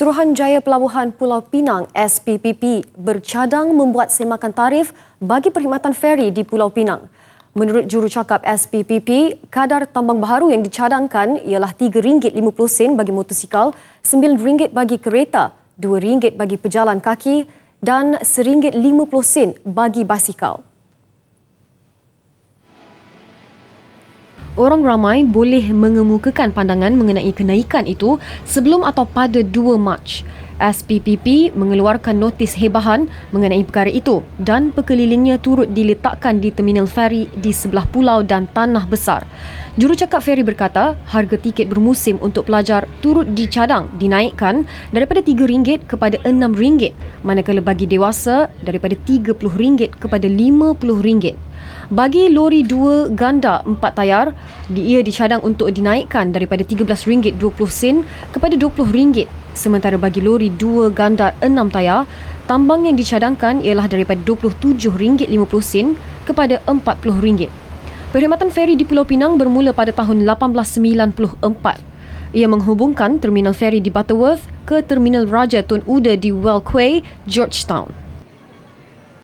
Suruhanjaya Pelabuhan Pulau Pinang SPPP bercadang membuat semakan tarif bagi perkhidmatan feri di Pulau Pinang. Menurut jurucakap SPPP, kadar tambang baharu yang dicadangkan ialah RM3.50 bagi motosikal, RM9 bagi kereta, RM2 bagi pejalan kaki dan RM1.50 bagi basikal. Orang ramai boleh mengemukakan pandangan mengenai kenaikan itu sebelum atau pada 2 Mac. SPPP mengeluarkan notis hebahan mengenai perkara itu dan pekelilingnya turut diletakkan di terminal feri di sebelah pulau dan tanah besar. Jurucakap feri berkata, harga tiket bermusim untuk pelajar turut dicadang dinaikkan daripada RM3 kepada RM6, manakala bagi dewasa daripada RM30 kepada RM50. Bagi lori dua ganda empat tayar, ia dicadang untuk dinaikkan daripada RM13.20 kepada RM20. Sementara bagi lori dua ganda enam tayar, tambang yang dicadangkan ialah daripada RM27.50 kepada RM40. Perkhidmatan feri di Pulau Pinang bermula pada tahun 1894. Ia menghubungkan terminal feri di Butterworth ke terminal Raja Tun Uda di Wellquay, Georgetown.